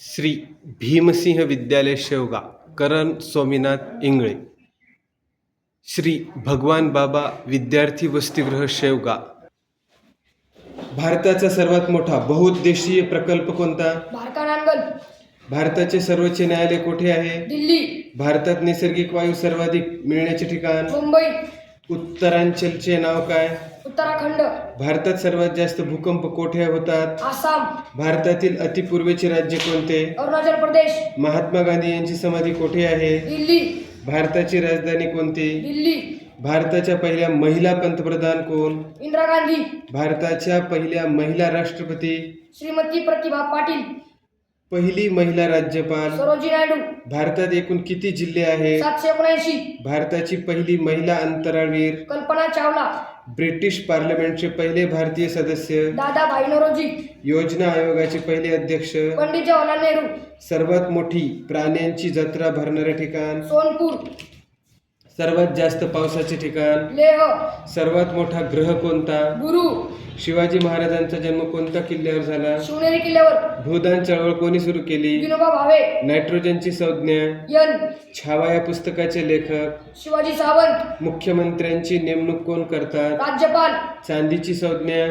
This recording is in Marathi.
श्री भीमसिंह विद्यालय शेवगा करण स्वामीनाथ इंगळे. श्री भगवान बाबा विद्यार्थी वसतिगृह शेवगा. भारताचा सर्वात मोठा बहुउद्देशीय प्रकल्प कोणता? भारताचे सर्वोच्च न्यायालय कोठे आहे? दिल्ली. भारतात नैसर्गिक वायू सर्वाधिक मिळण्याचे ठिकाण? मुंबई. उत्तरांचलचे नाव काय? उत्तराखंड. भारतात सर्वात जास्त भूकंप कोठे होतात? आसाम. भारतातील अतिपूर्वेचे राज्य कोणते? अरुणाचल प्रदेश. महात्मा गांधी यांची समाधी कोठे आहे? दिल्ली. भारताची राजधानी कोणती? दिल्ली. भारताच्या पहिल्या महिला पंतप्रधान कोण? इंदिरा गांधी. भारताच्या पहिल्या महिला राष्ट्रपती? श्रीमती प्रतिभा पाटील. पहिली महिला राज्यपाल. सरोजी नायडू. भारतात एकूण किती जिल्हे आहेत? सातशे एकोणऐंशी. भारताची पहिली महिला अंतराळवीर. कल्पना चावला. ब्रिटिश पार्लमेंटचे पहिले भारतीय सदस्य. दादाभाई नोरोजी. योजना आयोगाचे पहिले अध्यक्ष. पंडित जवाहरलाल नेहरू. सर्वात मोठी प्राण्यांची जत्रा भरणारे ठिकाण. सोनपूर. सर्वात जास्त पावसाचे ठिकाण? सर्वात मोठा ग्रह कोणता? गुरु. शिवाजी महाराजांचा जन्म कोणत्या किल्ल्यावर झाला? शिवनेरी किल्ल्यावर. भूदान चळवळ कोणी सुरू केली? विनोबा भावे. नायट्रोजनची संज्ञा? यन. छावा या पुस्तकाचे लेखक? शिवाजी सावंत. मुख्यमंत्र्यांची नेमणूक कोण करतात? राज्यपाल. चांदीची संज्ञा?